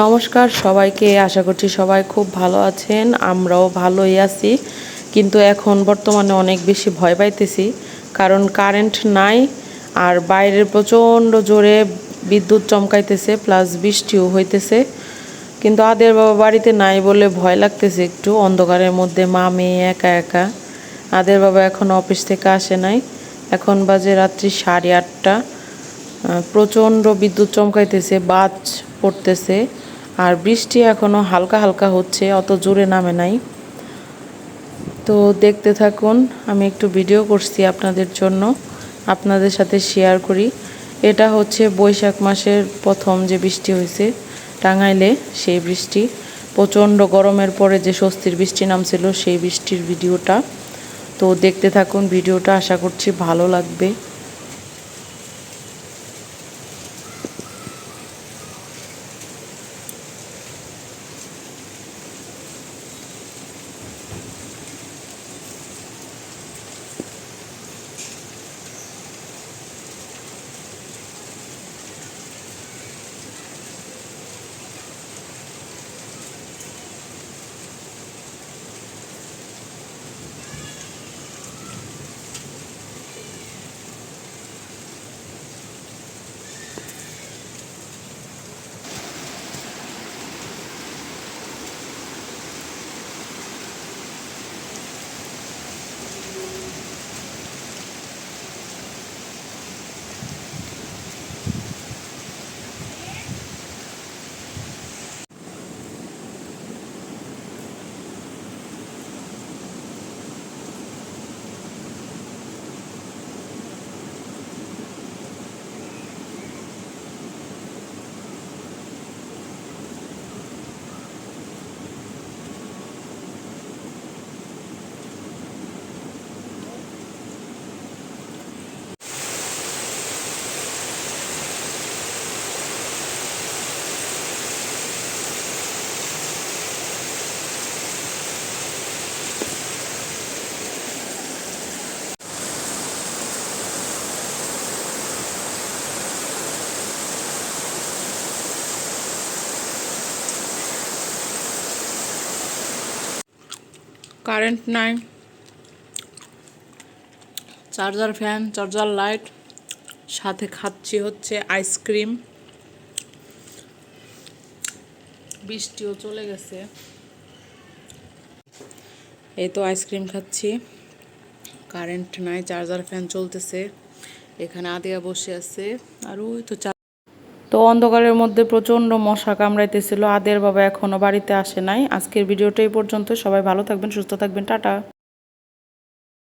নমস্কার, সবাইকে আশা করছি সবাই খুব ভালো আছেন, আমরাও ভালোই আছি। কিন্তু এখন বর্তমানে অনেক বেশি ভয় পাইতেছি, কারণ কারেন্ট নাই আর বাইরে প্রচণ্ড জোরে বিদ্যুৎ চমকাইতেছে প্লাস বৃষ্টিও হইতেছে। কিন্তু আদের বাবা বাড়িতে নাই বলে ভয় লাগতেছে একটু, অন্ধকারের মধ্যে মা মেয়ে একা একা। আদের বাবা এখন অফিস থেকে আসে নাই। এখন বাজে রাত্রি সাড়ে আটটা। প্রচণ্ড বিদ্যুৎ চমকাইতেছে, বাজ পড়তেছে আর বৃষ্টি এখনও হালকা হালকা হচ্ছে, অত জোরে নামে নাই। তো দেখতে থাকুন, আমি একটু ভিডিও করছি আপনাদের জন্য, আপনাদের সাথে শেয়ার করি। এটা হচ্ছে বৈশাখ মাসের প্রথম যে বৃষ্টি হয়েছে, টাঙ্গাইলে সেই বৃষ্টি। প্রচণ্ড গরমের পরে যে স্বস্তির বৃষ্টি নামছিল, সেই বৃষ্টির ভিডিওটা। তো দেখতে থাকুন, ভিডিওটা আশা করছি ভালো লাগবে। কারেন্ট নাই। চার্জার ফ্যান, চার্জার লাইট, সাথে খাচ্ছি হচ্ছে আইসক্রিম। বৃষ্টিও চলে গেছে। এই তো আইসক্রিম খাচ্ছি। কারেন্ট নাই, চার্জার ফ্যান চলতেছে। এখানে আদিয়া বসে আছে। আর ওই তো তো অন্ধকারের মধ্যে প্রচণ্ড মশা কামড়াইতেছিল। আদের বাবা এখনও বাড়িতে আসে নাই। আজকের ভিডিওটা এই পর্যন্ত সবাই ভালো থাকবেন, সুস্থ থাকবেন। টাটা।